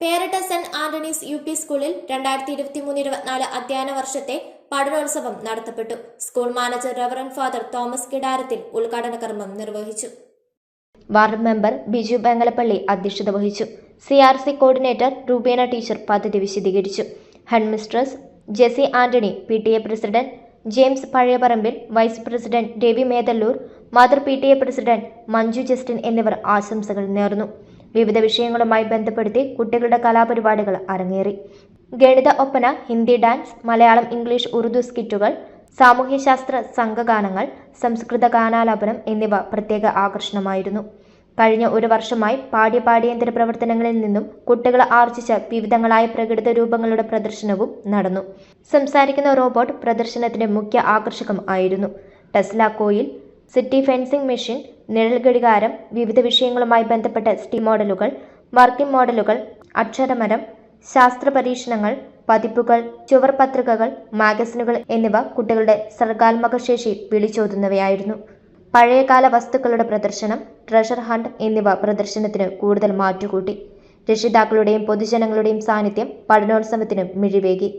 Peratta saint Antony's U P സ്കൂളിൽ രണ്ടായിരത്തി ഇരുപത്തി മൂന്ന് ഇരുപത്തിനാല് അധ്യയന വർഷത്തെ പഠനോത്സവം നടത്തപ്പെട്ടു. School manager reverend father Thomas Kidarathil ഉദ്ഘാടന കർമ്മം നിർവഹിച്ചു. വാർഡ് മെമ്പർ ബിജു ബംഗലപ്പള്ളി അധ്യക്ഷത വഹിച്ചു. C R C coordinator Rupena teacher പദ്ധതി വിശദീകരിച്ചു. Head mistress Jessy Antony P T A president James Pazhayaparambil vice president Ravi Methallur mother P T A president Manju Justin എന്നിവർ ആശംസകൾ നേർന്നു. വിവിധ വിഷയങ്ങളുമായി ബന്ധപ്പെടുത്തി കുട്ടികളുടെ കലാപരിപാടികൾ അരങ്ങേറി. ഗണിത ഒപ്പന ഹിന്ദി ഡാൻസ് മലയാളം ഇംഗ്ലീഷ് ഉറുദു സ്കിറ്റുകൾ സാമൂഹ്യശാസ്ത്ര സംഘഗാനങ്ങൾ സംസ്കൃത ഗാനാലാപനം എന്നിവ പ്രത്യേക ആകർഷണമായിരുന്നു. കഴിഞ്ഞ ഒരു വർഷമായി പാഠ്യ പാഠ്യേതര പ്രവർത്തനങ്ങളിൽ നിന്നും കുട്ടികൾ ആർജിച്ച വിവിധങ്ങളായ പ്രകൃത രൂപങ്ങളുടെ പ്രദർശനവും നടന്നു. സംസാരിക്കുന്ന റോബോട്ട് പ്രദർശനത്തിന്റെ മുഖ്യ ആകർഷകം ആയിരുന്നു. Tesla coil city fencing machine നിഴൽ ഘടികാരം വിവിധ വിഷയങ്ങളുമായി ബന്ധപ്പെട്ട സ്റ്റീം മോഡലുകൾ വർക്കിംഗ് മോഡലുകൾ അക്ഷരമരം ശാസ്ത്ര പരീക്ഷണങ്ങൾ പതിപ്പുകൾ ചുവർ പത്രികകൾ മാഗസിനുകൾ എന്നിവ കുട്ടികളുടെ സർഗാത്മക ശേഷി വിളിച്ചോതുന്നവയായിരുന്നു. പഴയകാല വസ്തുക്കളുടെ പ്രദർശനം ട്രഷർ ഹണ്ട് എന്നിവ പ്രദർശനത്തിന് കൂടുതൽ മാറ്റുകൂട്ടി. രക്ഷിതാക്കളുടെയും പൊതുജനങ്ങളുടെയും സാന്നിധ്യം പഠനോത്സവത്തിന് മിഴിവേകി.